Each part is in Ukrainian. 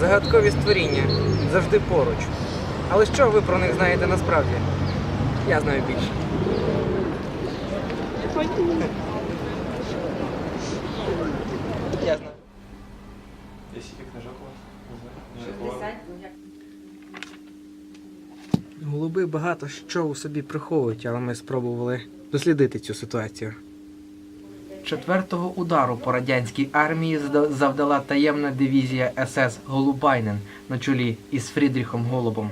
загадкові створіння завжди поруч. Але що ви про них знаєте насправді? Я знаю більше. Я знаю. Є скільки книжок у вас? Не знаю. Голуби багато що у собі приховують, але ми спробували дослідити цю ситуацію. Четвертого удару по радянській армії завдала таємна дивізія СС Голубайнен на чолі із Фрідріхом Голубом.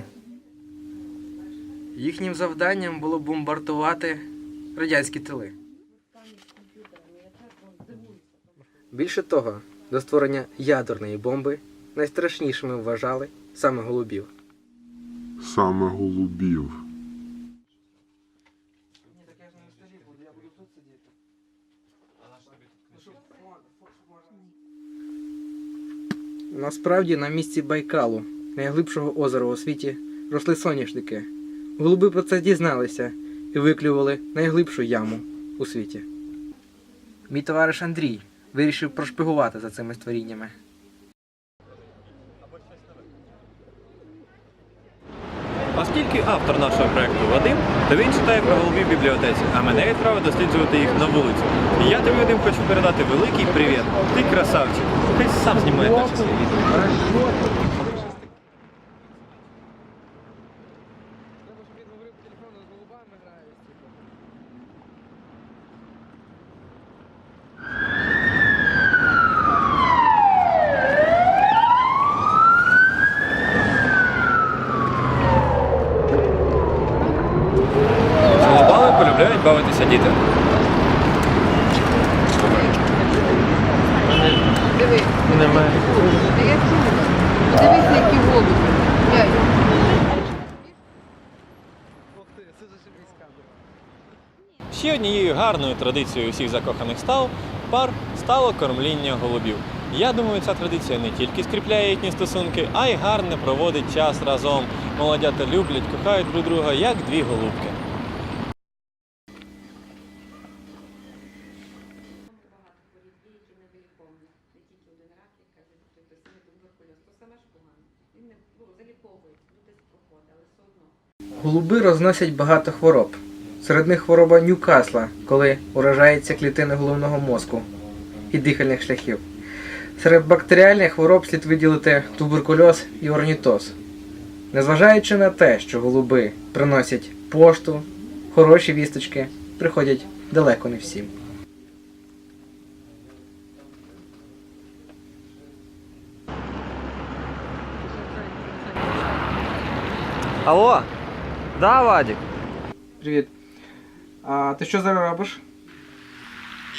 Їхнім завданням було бомбардувати радянські тили. Більше того, до створення ядерної бомби найстрашнішими вважали саме голубів. Саме голубів. Насправді на місці Байкалу, найглибшого озера у світі, росли соняшники. Голуби про це дізналися і виклювали найглибшу яму у світі. Мій товариш Андрій вирішив прошпигувати за цими створіннями. Оскільки автор нашого проекту Вадим, то він читає про голубів в бібліотеці, а мене відправив досліджувати їх на вулицю. І я тобі Вадим хочу передати великий привіт. Ти красавчик. Хай сам знімає наші свої відео. З голубами бавитися діти. Диви, Немає. Подивися, які голуби. Ще однією гарною традицією усіх закоханих став пар стало кормління голубів. Я думаю, ця традиція не тільки скріпляє їхні стосунки, а й гарно проводить час разом. Молодята люблять, кохають друг друга, як дві голубки. Голуби розносять багато хвороб. Серед них хвороба Ньюкасла, коли уражається клітини головного мозку і дихальних шляхів. Серед бактеріальних хвороб слід виділити туберкульоз і орнітоз. Незважаючи на те, що голуби приносять пошту, хороші вісточки приходять далеко не всім. Алло? Да, Вадик? Привіт. А ти що зараз робиш?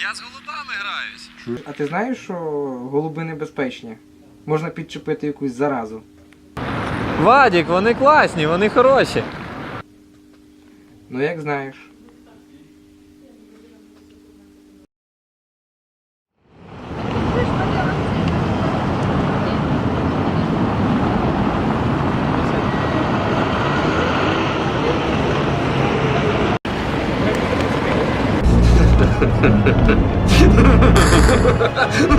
Я з голубами граюсь. А ти знаєш, що голуби небезпечні? Можна підчепити якусь заразу. Вадік, вони класні, вони хороші. Ну як знаєш. ハハ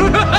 ハハ